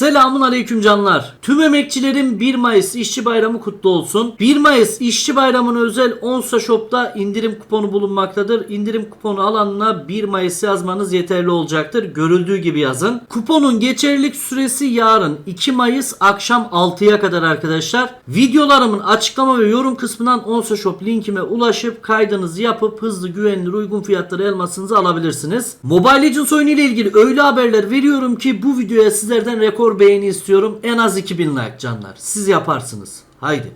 Selamun aleyküm canlar. Tüm emekçilerin 1 Mayıs İşçi Bayramı kutlu olsun. 1 Mayıs İşçi Bayramı'na özel Onsa Shop'ta indirim kuponu bulunmaktadır. İndirim kuponu alanına 1 Mayıs yazmanız yeterli olacaktır. Görüldüğü gibi yazın. Kuponun geçerlilik süresi yarın 2 Mayıs akşam 6'ya kadar arkadaşlar. Videolarımın açıklama ve yorum kısmından Onsa Shop linkime ulaşıp kaydınızı yapıp hızlı, güvenilir, uygun fiyatlara elmasınızı alabilirsiniz. Mobile Legends oyunu ile ilgili öyle haberler veriyorum ki bu videoya sizlerden rekor beğeni istiyorum. En az 2000 like canlar. Siz yaparsınız. Haydi.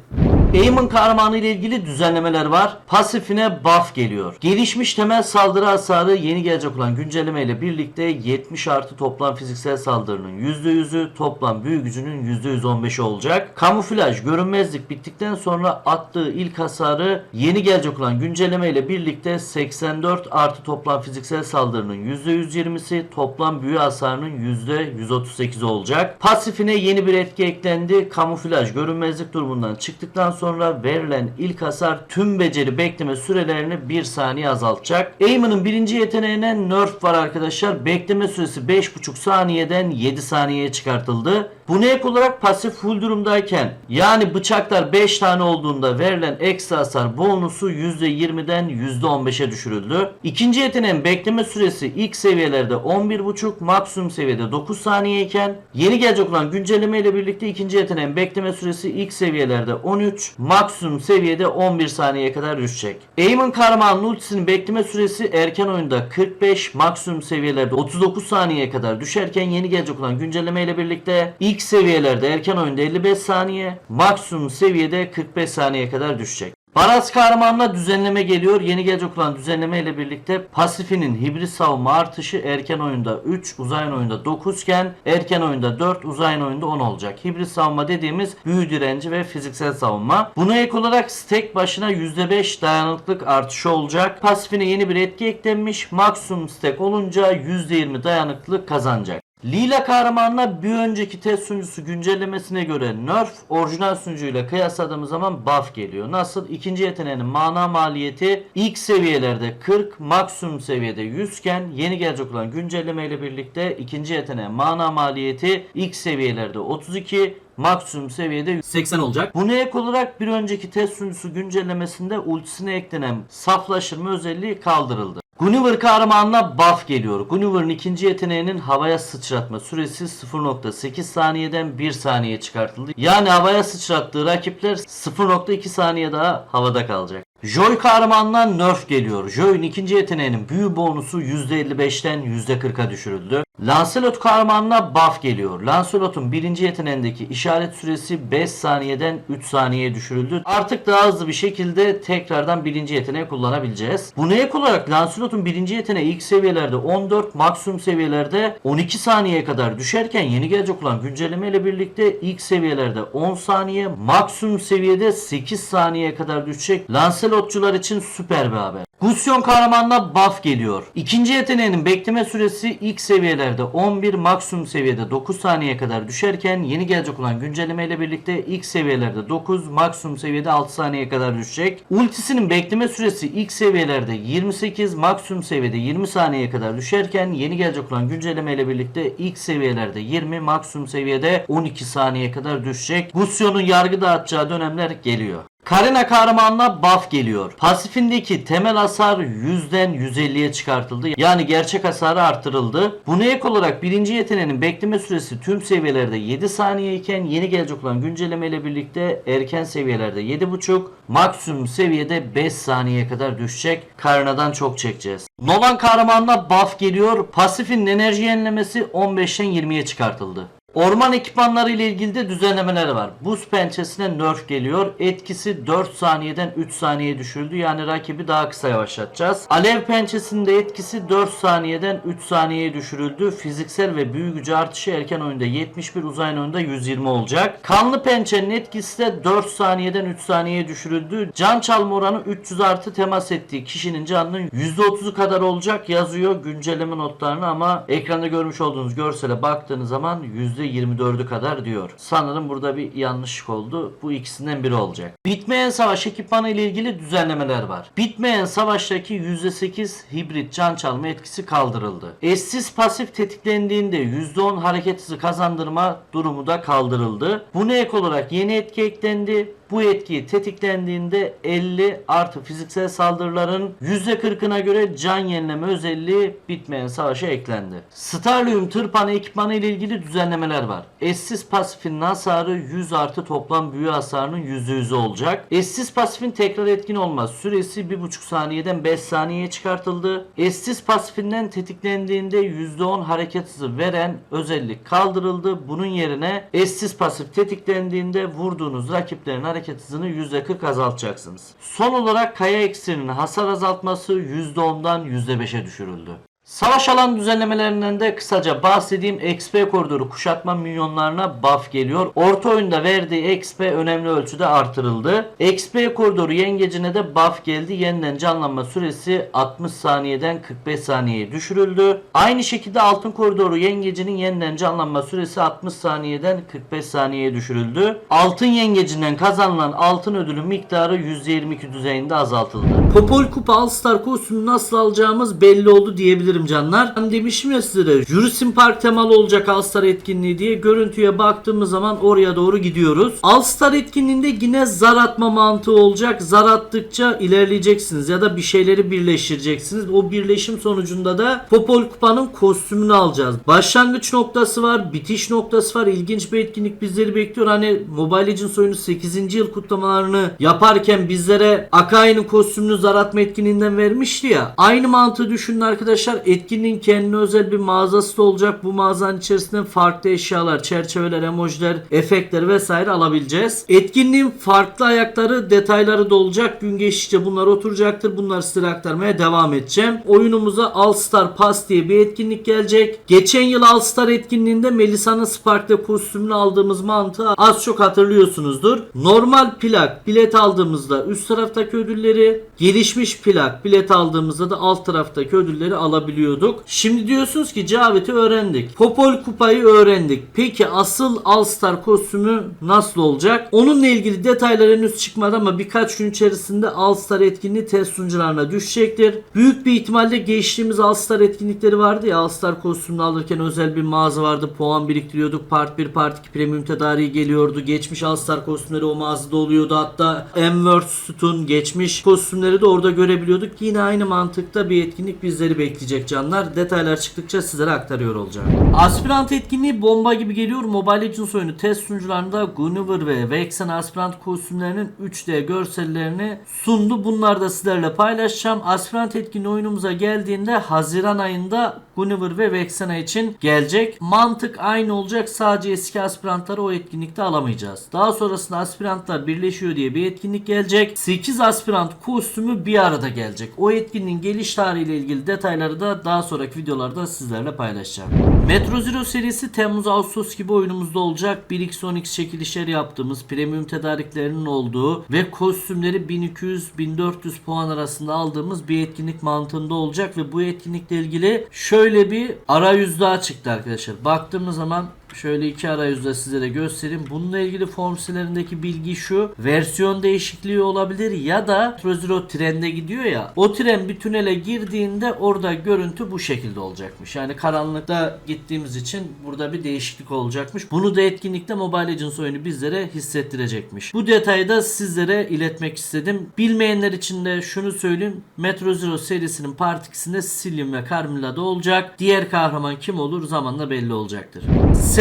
Aim'in kahramanı ile ilgili düzenlemeler var. Pasifine buff geliyor. Gelişmiş temel saldırı hasarı yeni gelecek olan güncelleme ile birlikte 70 artı toplam fiziksel saldırının %100'ü toplam büyü gücünün %115'i olacak. Kamuflaj görünmezlik bittikten sonra attığı ilk hasarı yeni gelecek olan güncelleme ile birlikte 84 artı toplam fiziksel saldırının %120'si toplam büyü hasarının %138'i olacak. Pasifine yeni bir etki eklendi. Kamuflaj görünmezlik durumundan çıktıktan sonra verilen ilk hasar tüm beceri bekleme sürelerini 1 saniye azaltacak. Aim'in birinci yeteneğine nerf var arkadaşlar. Bekleme süresi 5.5 saniyeden 7 saniyeye çıkartıldı. Buna ek olarak pasif full durumdayken yani bıçaklar 5 tane olduğunda verilen ekstra hasar bonusu %20'den %15'e düşürüldü. İkinci yeteneğin bekleme süresi ilk seviyelerde 11.5 maksimum seviyede 9 saniyeyken yeni gelecek olan güncelleme ile birlikte ikinci yeteneğin bekleme süresi ilk seviyelerde 13 maksimum seviyede 11 saniyeye kadar düşecek. Aim'in kahramanın ultisinin bekleme süresi erken oyunda 45 maksimum seviyelerde 39 saniyeye kadar düşerken yeni gelecek olan güncelleme ile birlikte ilk seviyelerde erken oyunda 55 saniye maksimum seviyede 45 saniyeye kadar düşecek. Baraz kahramanla düzenleme geliyor. Yeni gelecek olan düzenleme ile birlikte pasifinin hibrit savunma artışı erken oyunda 3, uzayın oyunda 9 iken erken oyunda 4, uzayın oyunda 10 olacak. Hibrit savunma dediğimiz büyü direnci ve fiziksel savunma. Buna ek olarak stack başına %5 dayanıklık artışı olacak. Pasifine yeni bir etki eklenmiş. Maksimum stack olunca %20 dayanıklılık kazanacak. Lila kahramanla bir önceki test sunucusu güncellemesine göre nerf orijinal sunucuyla kıyasladığımız zaman buff geliyor. Nasıl? İkinci yeteneğinin mana maliyeti ilk seviyelerde 40 maksimum seviyede 100 iken yeni gelecek olan güncelleme ile birlikte ikinci yeteneğin mana maliyeti ilk seviyelerde 32 maksimum seviyede 80 olacak. Buna ek olarak bir önceki test sunucusu güncellemesinde ultisine eklenen saflaştırma özelliği kaldırıldı. Gunniver kahramanına buff geliyor. Gunniver'ın ikinci yeteneğinin havaya sıçratma süresi 0.8 saniyeden 1 saniye çıkartıldı. Yani havaya sıçrattığı rakipler 0.2 saniye daha havada kalacak. Joy kahramanından nerf geliyor. Joy'un ikinci yeteneğinin büyü bonusu %55'ten %40'a düşürüldü. Lancelot kahramanına buff geliyor. Lancelot'un birinci yeteneğindeki işaret süresi 5 saniyeden 3 saniyeye düşürüldü. Artık daha hızlı bir şekilde tekrardan birinci yeteneği kullanabileceğiz. Buna ek olarak Lancelot'un birinci yeteneği ilk seviyelerde 14, maksimum seviyelerde 12 saniyeye kadar düşerken yeni gelecek olan güncelleme ile birlikte ilk seviyelerde 10 saniye, maksimum seviyede 8 saniyeye kadar düşecek. Lancelotçular için süper bir haber. Gusyon kahramanına buff geliyor. İkinci yeteneğinin bekleme süresi ilk seviyelerde 11 maksimum seviyede 9 saniyeye kadar düşerken yeni gelecek olan güncelleme ile birlikte ilk seviyelerde 9 maksimum seviyede 6 saniyeye kadar düşecek. Ultisinin bekleme süresi ilk seviyelerde 28 maksimum seviyede 20 saniyeye kadar düşerken yeni gelecek olan güncelleme ile birlikte ilk seviyelerde 20 maksimum seviyede 12 saniyeye kadar düşecek. Gusyon'un yargı dağıtacağı dönemler geliyor. Karina kahramanına buff geliyor. Pasifindeki temel hasar 100'den 150'ye çıkartıldı. Yani gerçek hasarı arttırıldı. Buna ek olarak birinci yeteneğinin bekleme süresi tüm seviyelerde 7 saniye iken yeni gelecek olan güncelleme ile birlikte erken seviyelerde 7.5 maksimum seviyede 5 saniyeye kadar düşecek. Karina'dan çok çekeceğiz. Nolan kahramanına buff geliyor. Pasifin enerji yenilemesi 15'ten 20'ye çıkartıldı. Orman ekipmanları ile ilgili de düzenlemeler var. Buz pençesine nerf geliyor. Etkisi 4 saniyeden 3 saniyeye düşürüldü. Yani rakibi daha kısa yavaşlatacağız. Alev pençesinde etkisi 4 saniyeden 3 saniyeye düşürüldü. Fiziksel ve büyü gücü artışı erken oyunda 71, uzay oyunda 120 olacak. Kanlı pençenin etkisi de 4 saniyeden 3 saniyeye düşürüldü. Can çalma oranı 300 artı temas ettiği kişinin canının %30'u kadar olacak yazıyor güncelleme notlarını ama ekranda görmüş olduğunuz görsele baktığınız zaman %20 %24'ü kadar diyor. Sanırım burada bir yanlışlık oldu. Bu ikisinden biri olacak. Bitmeyen savaş ekipmanı ile ilgili düzenlemeler var. Bitmeyen savaştaki %8 hibrit can çalma etkisi kaldırıldı. Eşsiz pasif tetiklendiğinde %10 hareket hızı kazandırma durumu da kaldırıldı. Buna ek olarak yeni etki eklendi. Bu etki tetiklendiğinde 50 artı fiziksel saldırıların %40'ına göre can yenileme özelliği bitmeyen savaşa eklendi. Starlium tırpanı ekipmanı ile ilgili düzenlemeler var. Eşsiz pasifin hasarı 100 artı toplam büyü hasarının %100'ü olacak. Eşsiz pasifin tekrar etkin olmaz. Süresi 1.5 saniyeden 5 saniyeye çıkartıldı. Eşsiz pasifinden tetiklendiğinde %10 hareket hızı veren özellik kaldırıldı. Bunun yerine eşsiz pasif tetiklendiğinde vurduğunuz rakiplerin hareket hızını %40 azaltacaksınız. Son olarak kaya eksirinin hasar azaltması %10'dan %5'e düşürüldü. Savaş alan düzenlemelerinden de kısaca bahsedeyim. XP koridoru kuşatma milyonlarına buff geliyor. Orta oyunda verdiği XP önemli ölçüde artırıldı. XP koridoru yengecine de buff geldi. Yeniden canlanma süresi 60 saniyeden 45 saniyeye düşürüldü. Aynı şekilde altın koridoru yengecinin yeniden canlanma süresi 60 saniyeden 45 saniyeye düşürüldü. Altın yengecinden kazanılan altın ödülü miktarı %22 düzeyinde azaltıldı. Popol Kupa All Star kostümü nasıl alacağımız belli oldu diyebilirim canlar. Ben demişim ya sizlere Jurassic Park temalı olacak All Star etkinliği diye görüntüye baktığımız zaman oraya doğru gidiyoruz. All Star etkinliğinde yine zar atma mantığı olacak. Zar attıkça ilerleyeceksiniz ya da bir şeyleri birleştireceksiniz. O birleşim sonucunda da Popol Kupa'nın kostümünü alacağız. Başlangıç noktası var, bitiş noktası var. İlginç bir etkinlik bizleri bekliyor. Hani Mobile Legends oyunu 8. yıl kutlamalarını yaparken bizlere Akai'nin kostümünü zar atma etkinliğinden vermişti ya. Aynı mantığı düşünün arkadaşlar. Etkinliğin kendine özel bir mağazası da olacak. Bu mağazanın içerisinde farklı eşyalar, çerçeveler, emojiler, efektler vesaire alabileceğiz. Etkinliğin farklı ayakları, detayları da olacak. Gün geçtikçe bunlar oturacaktır. Bunları size aktarmaya devam edeceğim. Oyunumuza All Star Pass diye bir etkinlik gelecek. Geçen yıl All Star etkinliğinde Melisa'nın Spark'ta kostümünü aldığımız mantığı az çok hatırlıyorsunuzdur. Normal plak bilet aldığımızda üst taraftaki ödülleri, gelişmiş plak bilet aldığımızda da alt taraftaki ödülleri alabiliyorduk. Şimdi diyorsunuz ki Cavit'i öğrendik. Popol kupayı öğrendik. Peki asıl All Star kostümü nasıl olacak? Onunla ilgili detaylar henüz çıkmadı ama birkaç gün içerisinde All Star etkinliği test sunucularına düşecektir. Büyük bir ihtimalle geçtiğimiz All Star etkinlikleri vardı ya All Star kostümünü alırken özel bir mağaza vardı. Puan biriktiriyorduk. Part 1, Part 2 premium tedariği geliyordu. Geçmiş All Star kostümleri o mağazada oluyordu. Hatta M-Word Sütun geçmiş kostümleri de orada görebiliyorduk. Yine aynı mantıkta bir etkinlik bizleri bekleyecek canlar. Detaylar çıktıkça sizlere aktarıyor olacağım. Aspirant etkinliği bomba gibi geliyor. Mobile Legends oyunu test sunucularında Gunniver ve Vexen Aspirant kostümlerinin 3D görsellerini sundu. Bunları da sizlerle paylaşacağım. Aspirant etkinliği oyunumuza geldiğinde Haziran ayında Gunniver ve Vexena için gelecek. Mantık aynı olacak. Sadece eski aspirantları o etkinlikte alamayacağız. Daha sonrasında aspirantlar birleşiyor diye bir etkinlik gelecek. 8 aspirant kostümü bir arada gelecek. O etkinliğin geliş tarihiyle ilgili detayları da daha sonraki videolarda sizlerle paylaşacağım. Metro Zero serisi Temmuz Ağustos gibi oyunumuzda olacak. 1x10x çekilişleri yaptığımız premium tedariklerinin olduğu ve kostümleri 1200-1400 puan arasında aldığımız bir etkinlik mantığında olacak ve bu etkinlikle ilgili şöyle bir arayüz daha çıktı arkadaşlar. Baktığımız zaman Şöyle iki arayüzde size de göstereyim. Bununla ilgili form sitelerindeki bilgi şu. Versiyon değişikliği olabilir ya da Trozero trende gidiyor ya. O tren bir tünele girdiğinde orada görüntü bu şekilde olacakmış. Yani karanlıkta gittiğimiz için burada bir değişiklik olacakmış. Bunu da etkinlikte Mobile Legends oyunu bizlere hissettirecekmiş. Bu detayı da sizlere iletmek istedim. Bilmeyenler için de şunu söyleyeyim. Metro Zero serisinin part 2'sinde Sicilian ve Carmilla da olacak. Diğer kahraman kim olur zamanla belli olacaktır.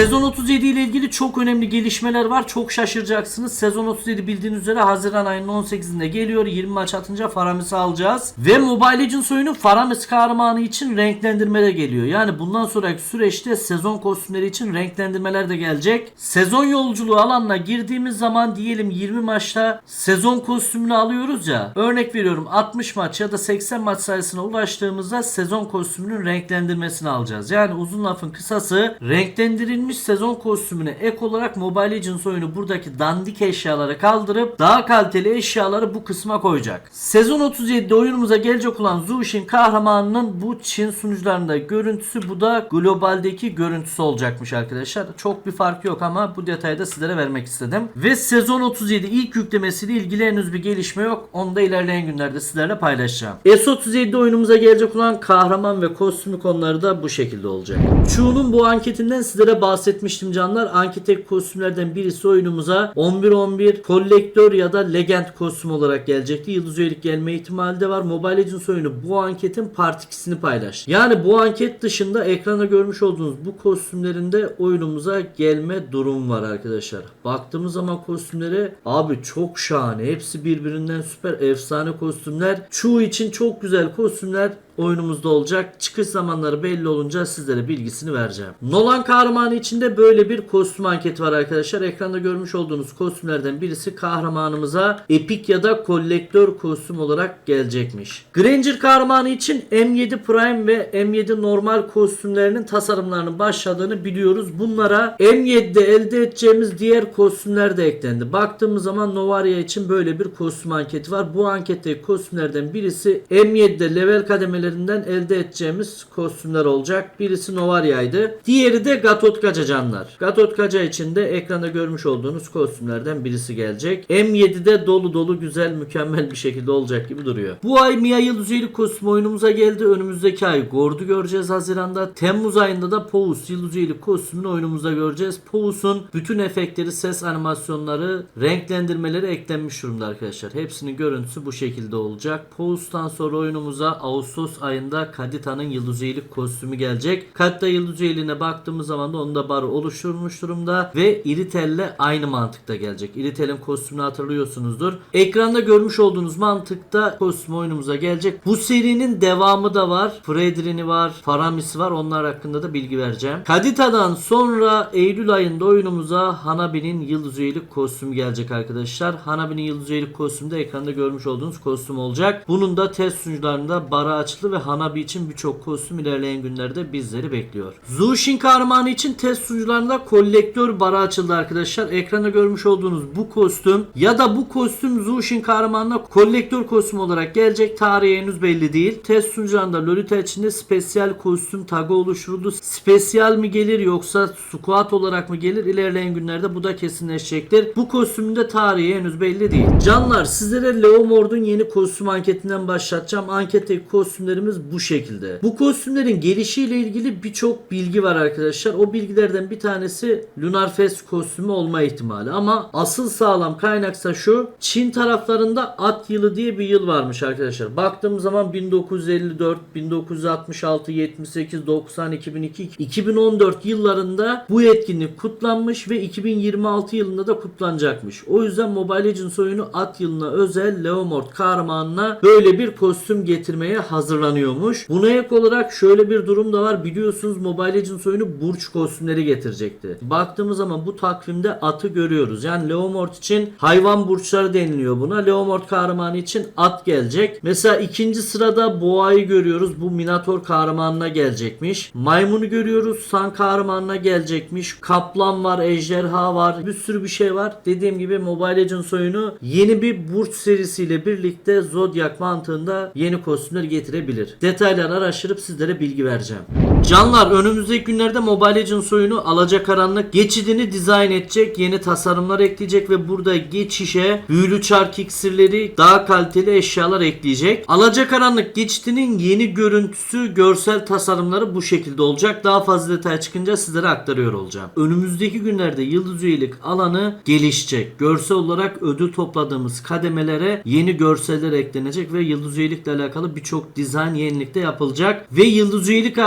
Sezon 37 ile ilgili çok önemli gelişmeler var. Çok şaşıracaksınız. Sezon 37 bildiğiniz üzere Haziran ayının 18'inde geliyor. 20 maç atınca Faramis'i alacağız. Ve Mobile Legends oyunu Faramis kahramanı için renklendirme de geliyor. Yani bundan sonraki süreçte sezon kostümleri için renklendirmeler de gelecek. Sezon yolculuğu alanına girdiğimiz zaman diyelim 20 maçta sezon kostümünü alıyoruz ya. Örnek veriyorum 60 maç ya da 80 maç sayısına ulaştığımızda sezon kostümünün renklendirmesini alacağız. Yani uzun lafın kısası renklendirilmiş gelmiş sezon kostümüne ek olarak Mobile Legends oyunu buradaki dandik eşyaları kaldırıp daha kaliteli eşyaları bu kısma koyacak. Sezon 37'de oyunumuza gelecek olan Zushin kahramanının bu Çin sunucularında görüntüsü bu da globaldeki görüntüsü olacakmış arkadaşlar. Çok bir fark yok ama bu detayı da sizlere vermek istedim. Ve sezon 37 ilk yüklemesiyle ilgili henüz bir gelişme yok. Onu da ilerleyen günlerde sizlerle paylaşacağım. S37'de oyunumuza gelecek olan kahraman ve kostümü konuları da bu şekilde olacak. Çoğunun bu anketinden sizlere bahsetmiştim canlar. Anketteki kostümlerden birisi oyunumuza 11-11 kolektör ya da legend kostüm olarak gelecekti. Yıldız üyelik gelme ihtimali de var. Mobile Legends oyunu bu anketin part 2'sini paylaştı. Yani bu anket dışında ekranda görmüş olduğunuz bu kostümlerinde oyunumuza gelme durum var arkadaşlar. Baktığımız zaman kostümlere abi çok şahane. Hepsi birbirinden süper efsane kostümler. Çoğu için çok güzel kostümler oyunumuzda olacak. Çıkış zamanları belli olunca sizlere bilgisini vereceğim. Nolan kahramanı içinde böyle bir kostüm anketi var arkadaşlar. Ekranda görmüş olduğunuz kostümlerden birisi kahramanımıza epik ya da kolektör kostüm olarak gelecekmiş. Granger kahramanı için M7 Prime ve M7 normal kostümlerinin tasarımlarının başladığını biliyoruz. Bunlara M7'de elde edeceğimiz diğer kostümler de eklendi. Baktığımız zaman Novaria için böyle bir kostüm anketi var. Bu anketteki kostümlerden birisi M7'de level kademelerinden elde edeceğimiz kostümler olacak. Birisi Novaria'ydı. Diğeri de Gatotkaca canlar. Gatotkaca için de ekranda görmüş olduğunuz kostümlerden birisi gelecek. M7'de dolu dolu güzel mükemmel bir şekilde olacak gibi duruyor. Bu ay Mia Yıldız üyelik kostüm oyunumuza geldi. Önümüzdeki ay Gord'u göreceğiz Haziran'da. Temmuz ayında da Pous Yıldız üyelik kostümünü oyunumuzda göreceğiz. Pous'un bütün efektleri, ses animasyonları, renklendirmeleri eklenmiş durumda arkadaşlar. Hepsinin görüntüsü bu şekilde olacak. Pous'tan sonra oyunumuza Ağustos ayında Kadita'nın Yıldız üyelik kostümü gelecek. Kadita Yıldız üyeliğine baktığımız zaman da onda bar oluşturmuş durumda ve Iritel'le aynı mantıkta gelecek. Iritel'in kostümünü hatırlıyorsunuzdur. Ekranda görmüş olduğunuz mantıkta kostüm oyunumuza gelecek. Bu serinin devamı da var. Fredrin'i var, Faramis'i var. Onlar hakkında da bilgi vereceğim. Kadita'dan sonra Eylül ayında oyunumuza Hanabi'nin Yıldız üyelik kostümü gelecek arkadaşlar. Hanabi'nin Yıldız üyelik kostümü de ekranda görmüş olduğunuz kostüm olacak. Bunun da test sunucularında bara açılı ve Hanabi için birçok kostüm ilerleyen günlerde bizleri bekliyor. Zushin kahramanı için test sunucularında kolektör bara açıldı arkadaşlar. Ekranda görmüş olduğunuz bu kostüm ya da bu kostüm Zushin kahramanına kolektör kostüm olarak gelecek. Tarihi henüz belli değil. Test sunucularında Lolita içinde spesiyel kostüm tagı oluşturuldu. Spesiyel mi gelir yoksa squat olarak mı gelir? İlerleyen günlerde bu da kesinleşecektir. Bu kostümün de tarihi henüz belli değil. Canlar sizlere Leomord'un yeni kostüm anketinden başlatacağım. Anketteki kostümlerimiz bu şekilde. Bu kostümlerin gelişiyle ilgili birçok bilgi var arkadaşlar. O bilgilerden bir tanesi Lunar Fest kostümü olma ihtimali. Ama asıl sağlam kaynaksa şu. Çin taraflarında at yılı diye bir yıl varmış arkadaşlar. Baktığımız zaman 1954, 1966, 78, 90, 2002, 2014 yıllarında bu etkinlik kutlanmış ve 2026 yılında da kutlanacakmış. O yüzden Mobile Legends oyunu at yılına özel Leomord kahramanına böyle bir kostüm getirmeye hazırlanıyormuş. Buna ek olarak şöyle bir durum da var. Biliyorsunuz Mobile Legends oyunu burç kostümleri getirecekti. Baktığımız zaman bu takvimde atı görüyoruz. Yani Leomord için hayvan burçları deniliyor buna. Leomord kahramanı için at gelecek. Mesela ikinci sırada boğayı görüyoruz. Bu Minator kahramanına gelecekmiş. Maymunu görüyoruz. San kahramanına gelecekmiş. Kaplan var, ejderha var. Bir sürü bir şey var. Dediğim gibi Mobile Legends oyunu yeni bir burç serisiyle birlikte Zodiac mantığında yeni kostümler getirebilir. Detaylar araştırıp sizlere bilgi vereceğim. Canlar önümüzdeki günlerde Mobile Legends oyunu alacakaranlık geçidini dizayn edecek, yeni tasarımlar ekleyecek ve burada geçişe büyülü çark iksirleri, daha kaliteli eşyalar ekleyecek. Alacakaranlık geçidinin yeni görüntüsü, görsel tasarımları bu şekilde olacak. Daha fazla detay çıkınca sizlere aktarıyor olacağım. Önümüzdeki günlerde yıldız üyelik alanı gelişecek. Görsel olarak ödül topladığımız kademelere yeni görseller eklenecek ve yıldız üyelikle alakalı birçok dizayn yenilikte yapılacak ve yıldız üyelik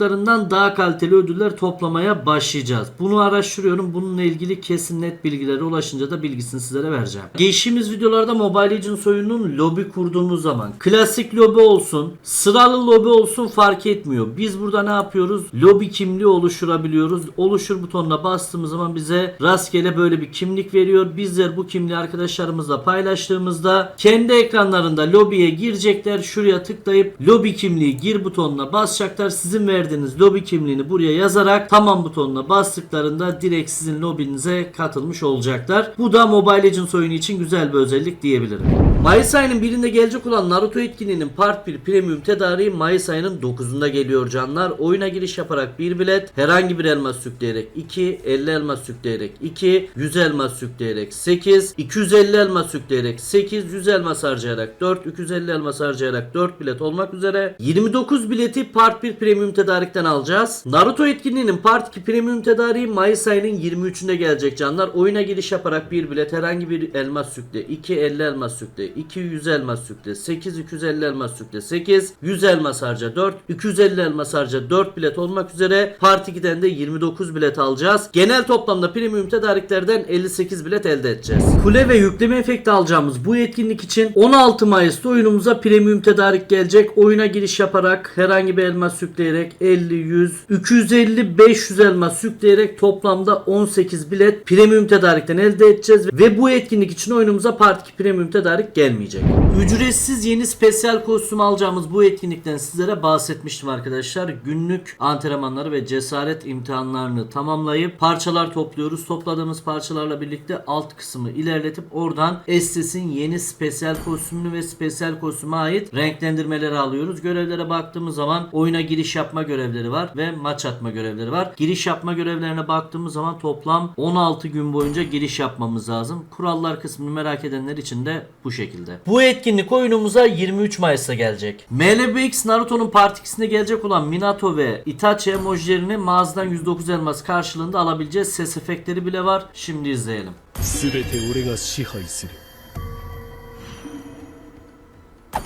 ayrıcalıklarından daha kaliteli ödüller toplamaya başlayacağız. Bunu araştırıyorum. Bununla ilgili kesin net bilgilere ulaşınca da bilgisini sizlere vereceğim. Geçtiğimiz videolarda Mobile Legends oyunun lobi kurduğumuz zaman klasik lobi olsun, sıralı lobi olsun fark etmiyor. Biz burada ne yapıyoruz? Lobi kimliği oluşturabiliyoruz. Oluştur butonuna bastığımız zaman bize rastgele böyle bir kimlik veriyor. Bizler bu kimliği arkadaşlarımızla paylaştığımızda kendi ekranlarında lobiye girecekler. Şuraya tıklayıp lobi kimliği gir butonuna basacaklar. Sizin verdiğiniz verdiğiniz lobi kimliğini buraya yazarak tamam butonuna bastıklarında direkt sizin lobinize katılmış olacaklar. Bu da Mobile Legends oyunu için güzel bir özellik diyebilirim. Mayıs ayının birinde gelecek olan Naruto etkinliğinin Part 1 Premium tedariği Mayıs ayının 9'unda geliyor canlar. Oyuna giriş yaparak bir bilet, herhangi bir elmas yükleyerek 2, 50 elmas yükleyerek 2, 100 elmas yükleyerek 8, 250 elmas yükleyerek 8, 100 elmas harcayarak 4, 250 elmas harcayarak 4 bilet olmak üzere 29 bileti Part 1 Premium tedarikten alacağız. Naruto etkinliğinin Part 2 Premium tedariği Mayıs ayının 23'ünde gelecek canlar. Oyuna giriş yaparak bir bilet, herhangi bir elmas yükle, 2, 50 elmas yükle, 2, 100 elmas yükle, 8, 250 elmas yükle, 8, 100 elmas harca 4, 250 elmas harca 4 bilet olmak üzere Part 2'den de 29 bilet alacağız. Genel toplamda premium tedariklerden 58 bilet elde edeceğiz. Kule ve yükleme efekti alacağımız bu etkinlik için 16 Mayıs'ta oyunumuza premium tedarik gelecek. Oyuna giriş yaparak herhangi bir elmas yükleyerek 50, 100, 250, 500 elmas yükleyerek toplamda 18 bilet premium tedarikten elde edeceğiz. Ve bu etkinlik için oyunumuza Part 2 premium tedarik gelmeyecek. Ücretsiz yeni spesiyel kostüm alacağımız bu etkinlikten sizlere bahsetmiştim arkadaşlar. Günlük antrenmanları ve cesaret imtihanlarını tamamlayıp parçalar topluyoruz. Topladığımız parçalarla birlikte alt kısmı ilerletip oradan Estes'in yeni spesiyel kostümünü ve spesiyel kostüme ait renklendirmeleri alıyoruz. Görevlere baktığımız zaman oyuna giriş yapma görevleri var ve maç atma görevleri var. Giriş yapma görevlerine baktığımız zaman toplam 16 gün boyunca giriş yapmamız lazım. Kurallar kısmını merak edenler için de bu şekilde Bu etkinlik oyunumuza 23 Mayıs'ta gelecek. MLBX Naruto'nun Part 2'sinde gelecek olan Minato ve Itachi emojilerini mağazadan 109 elmas karşılığında alabileceğiz. Ses efektleri bile var. Şimdi izleyelim. 全て俺が支配する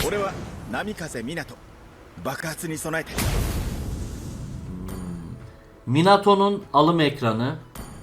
俺は波風湊爆発に備えて Minato'nun alım ekranı.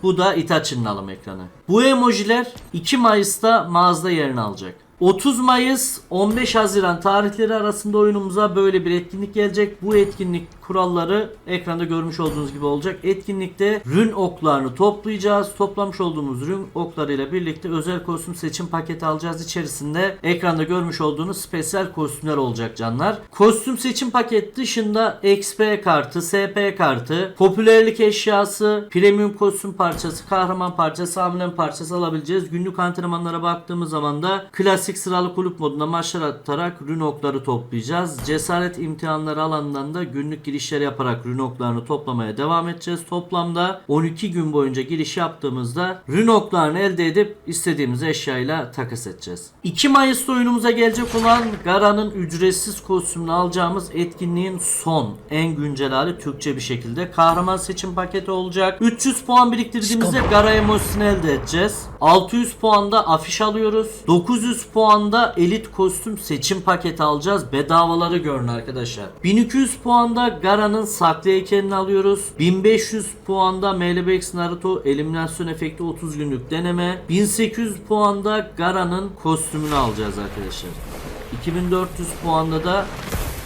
Bu da Itachi'nin alım ekranı. Bu emojiler 2 Mayıs'ta mağazada yerini alacak. 30 Mayıs 15 Haziran tarihleri arasında oyunumuza böyle bir etkinlik gelecek. Bu etkinlik kuralları ekranda görmüş olduğunuz gibi olacak. Etkinlikte rün oklarını toplayacağız. Toplamış olduğumuz rün oklarıyla birlikte özel kostüm seçim paketi alacağız. İçerisinde ekranda görmüş olduğunuz spesiyel kostümler olacak canlar. Kostüm seçim paket dışında XP kartı, SP kartı, popülerlik eşyası, premium kostüm parçası, kahraman parçası, amblem parçası alabileceğiz. Günlük antrenmanlara baktığımız zaman da klasik sıralı kulüp modunda maçlar atarak rün okları toplayacağız. Cesaret imtihanları alanından da günlük girişler yaparak rün oklarını toplamaya devam edeceğiz. Toplamda 12 gün boyunca giriş yaptığımızda rün oklarını elde edip istediğimiz eşyayla takas edeceğiz. 2 Mayıs'ta oyunumuza gelecek olan Gara'nın ücretsiz kostümünü alacağımız etkinliğin son en güncel hali Türkçe bir şekilde kahraman seçim paketi olacak. 300 puan biriktirdiğimizde Gara emojisini elde edeceğiz. 600 puanda afiş alıyoruz. 900 puanda elit kostüm seçim paketi alacağız. Bedavaları görün arkadaşlar. 1200 puanda Gara'nın saklı heykelini alıyoruz. 1500 puanda MLBX Naruto eliminasyon efekti 30 günlük deneme. 1800 puanda Gara'nın kostümünü alacağız arkadaşlar. 2400 puanda da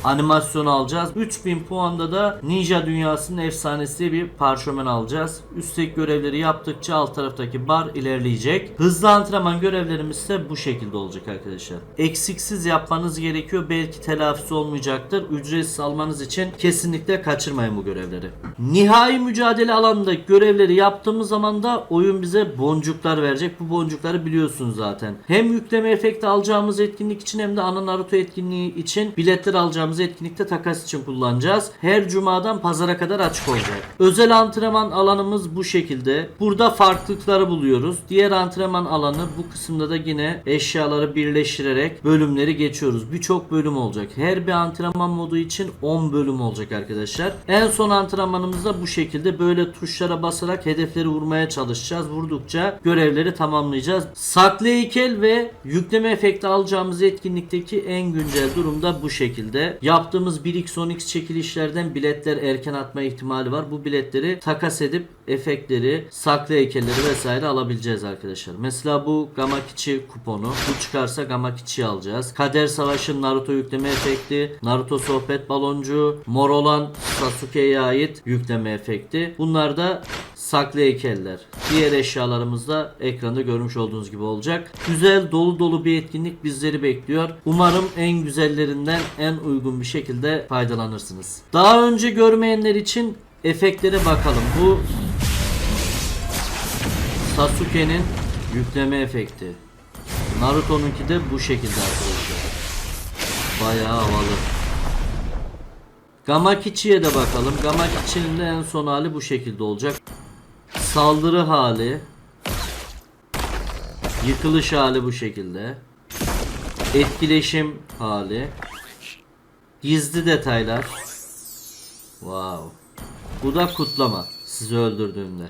animasyon alacağız. 3000 puanda da Ninja Dünyası'nın efsanesi bir parşömen alacağız. Üstteki görevleri yaptıkça alt taraftaki bar ilerleyecek. Hızlı antrenman görevlerimiz ise bu şekilde olacak arkadaşlar. Eksiksiz yapmanız gerekiyor. Belki telafisi olmayacaktır. Ücretsiz almanız için kesinlikle kaçırmayın bu görevleri. Nihai mücadele alanındaki görevleri yaptığımız zaman da oyun bize boncuklar verecek. Bu boncukları biliyorsunuz zaten. Hem yükleme efekti alacağımız etkinlik için hem de ana Naruto etkinliği için biletler alacağımız etkinlikte takas için kullanacağız. Her cumadan pazara kadar açık olacak. Özel antrenman alanımız bu şekilde. Burada farklılıkları buluyoruz. Diğer antrenman alanı bu kısımda da yine eşyaları birleştirerek bölümleri geçiyoruz. Birçok bölüm olacak. Her bir antrenman modu için 10 bölüm olacak arkadaşlar. En son antrenmanımızda bu şekilde böyle tuşlara basarak hedefleri vurmaya çalışacağız. Vurdukça görevleri tamamlayacağız. Saklı heykel ve yükleme efekti alacağımız etkinlikteki en güncel durumda bu şekilde. Yaptığımız 1x 10x çekilişlerden biletler erken atma ihtimali var. Bu biletleri takas edip efektleri, saklı heykelleri vesaire alabileceğiz arkadaşlar. Mesela bu Gamakichi kuponu. Bu çıkarsa Gamakichi'yi alacağız. Kader Savaşı Naruto yükleme efekti, Naruto sohbet baloncuğu, mor olan Sasuke'ye ait yükleme efekti. Bunlar da saklı heykeller. Diğer eşyalarımız da ekranda görmüş olduğunuz gibi olacak. Güzel dolu dolu bir etkinlik bizleri bekliyor. Umarım en güzellerinden en uygun bir şekilde faydalanırsınız. Daha önce görmeyenler için efektlere bakalım. Bu Sasuke'nin yükleme efekti. Naruto'nunki de bu şekilde arkadaşlar. Bayağı havalı. Gamakichi'ye de bakalım. Gamakichi'nin de en son hali bu şekilde olacak. Saldırı hali. Yıkılış hali bu şekilde. Etkileşim hali. Gizli detaylar. Wow. Bu da kutlama. Sizi öldürdüğünde.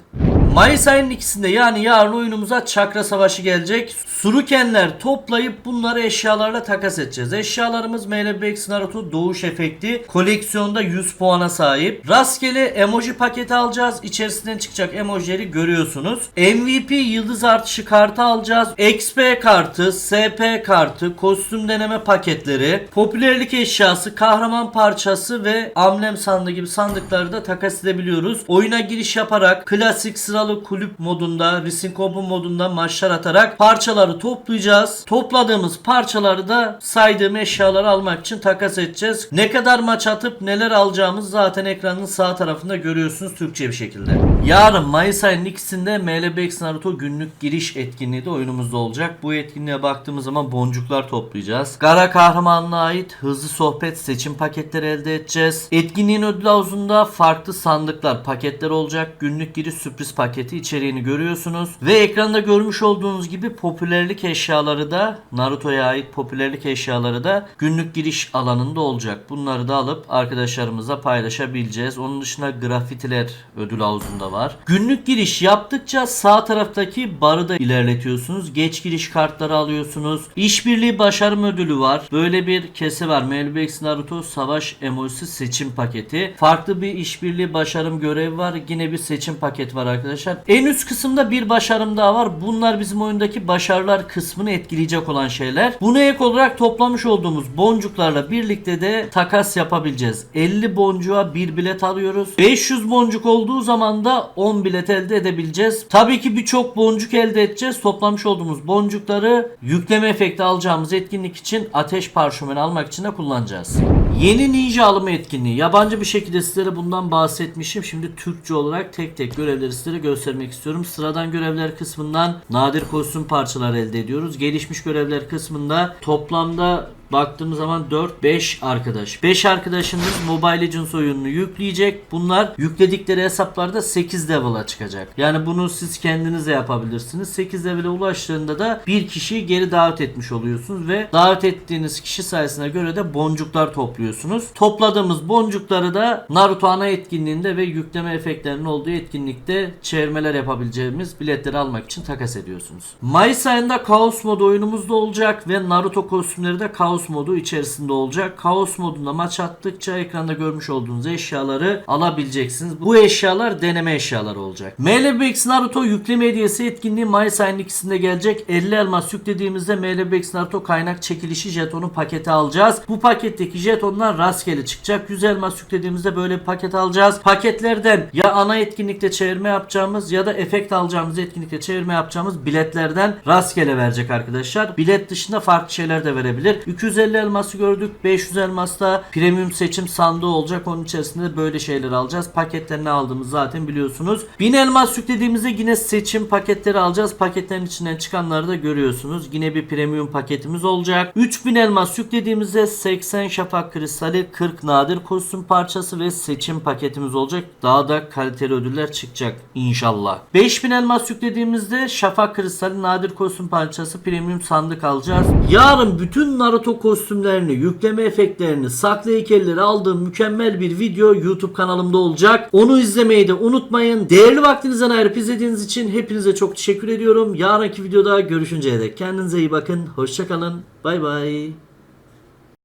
Mayıs ayının ikisinde yani yarın oyunumuza çakra savaşı gelecek. Surukenler toplayıp bunları eşyalarla takas edeceğiz. Eşyalarımız MLBX Naruto Doğuş Efekti. Koleksiyonda 100 puana sahip. Rastgele emoji paketi alacağız. İçerisinden çıkacak emojileri görüyorsunuz. MVP yıldız artışı kartı alacağız. XP kartı, SP kartı, kostüm deneme paketleri, popülerlik eşyası, kahraman parçası ve amblem sandığı gibi sandıkları da takas edebiliyoruz. Oyuna giriş yaparak klasik sıralı kulüp modunda, Racing Combo modunda maçlar atarak parçaları toplayacağız. Topladığımız parçaları da saydığım eşyaları almak için takas edeceğiz. Ne kadar maç atıp neler alacağımız zaten ekranın sağ tarafında görüyorsunuz Türkçe bir şekilde. Yarın Mayıs ayının ikisinde MLBX Naruto günlük giriş etkinliği de oyunumuzda olacak. Bu etkinliğe baktığımız zaman boncuklar toplayacağız. Kara kahramanlığa ait hızlı sohbet seçim paketleri elde edeceğiz. Etkinliğin ödül havuzunda farklı sandıklar, paketler olacak. Günlük giriş sürpriz paketi içeriğini görüyorsunuz. Ve ekranda görmüş olduğunuz gibi popülerlik eşyaları da Naruto'ya ait popülerlik eşyaları da günlük giriş alanında olacak. Bunları da alıp arkadaşlarımızla paylaşabileceğiz. Onun dışında grafitiler ödül havuzunda var. Günlük giriş yaptıkça sağ taraftaki barı da ilerletiyorsunuz. Geç giriş kartları alıyorsunuz. İşbirliği başarım ödülü var. Böyle bir kese var. MLBX Naruto Savaş Emojisi seçim paketi. Farklı bir işbirliği başarım görevi var. Yine bir seçim paketi var arkadaşlar. En üst kısımda bir başarım daha var. Bunlar bizim oyundaki başarılar kısmını etkileyecek olan şeyler. Buna ek olarak toplamış olduğumuz boncuklarla birlikte de takas yapabileceğiz. 50 boncuğa bir bilet alıyoruz. 500 boncuk olduğu zaman da 10 bilet elde edebileceğiz. Tabii ki birçok boncuk elde edeceğiz. Toplamış olduğumuz boncukları yükleme efekti alacağımız etkinlik için ateş parşömeni almak için de kullanacağız. Yeni ninja alımı etkinliği. Yabancı bir şekilde sizlere bundan bahsetmişim. Şimdi Türkçe olarak tek tek görevleri sizlere göstermek istiyorum. Sıradan görevler kısmından nadir kostüm parçaları elde ediyoruz. Gelişmiş görevler kısmında toplamda baktığımız zaman 4-5 arkadaş. 5 arkadaşınız Mobile Legends oyununu yükleyecek. Bunlar yükledikleri hesaplarda 8 level'a çıkacak. Yani bunu siz kendiniz de yapabilirsiniz. 8 level'e ulaştığında da bir kişiyi geri davet etmiş oluyorsunuz ve davet ettiğiniz kişi sayısına göre de boncuklar topluyorsunuz. Topladığımız boncukları da Naruto ana etkinliğinde ve yükleme efektlerinin olduğu etkinlikte çevirmeler yapabileceğimiz biletleri almak için takas ediyorsunuz. Mayıs ayında Kaos modu oyunumuzda olacak ve Naruto kostümleri de Kaos modu içerisinde olacak. Kaos modunda maç attıkça ekranda görmüş olduğunuz eşyaları alabileceksiniz. Bu eşyalar deneme eşyaları olacak. MLBX Naruto yükleme hediyesi etkinliği Mayıs ayının ikisinde gelecek. 50 elmas yüklediğimizde MLBX Naruto kaynak çekilişi jetonu paketi alacağız. Bu paketteki jetonlar rastgele çıkacak. 100 elmas yüklediğimizde böyle bir paket alacağız. Paketlerden ya ana etkinlikte çevirme yapacağımız ya da efekt alacağımız etkinlikte çevirme yapacağımız biletlerden rastgele verecek arkadaşlar. Bilet dışında farklı şeyler de verebilir. 250 elması gördük. 500 elmasta premium seçim sandığı olacak. Onun içerisinde de böyle şeyler alacağız. Paketlerini aldığımız zaten biliyorsunuz. 1000 elmas yüklediğimizde yine seçim paketleri alacağız. Paketlerin içinden çıkanları da görüyorsunuz. Yine bir premium paketimiz olacak. 3000 elmas yüklediğimizde 80 şafak kristali, 40 nadir kostüm parçası ve seçim paketimiz olacak. Daha da kaliteli ödüller çıkacak inşallah. 5000 elmas yüklediğimizde şafak kristali, nadir kostüm parçası, premium sandık alacağız. Yarın bütün Naruto kostümlerini, yükleme efektlerini, saklı heykelleri aldığım mükemmel bir video YouTube kanalımda olacak. Onu izlemeyi de unutmayın. Değerli vaktinizden ayırıp izlediğiniz için hepinize çok teşekkür ediyorum. Yarınki videoda görüşünceye dek kendinize iyi bakın. Hoşçakalın. Bay bay.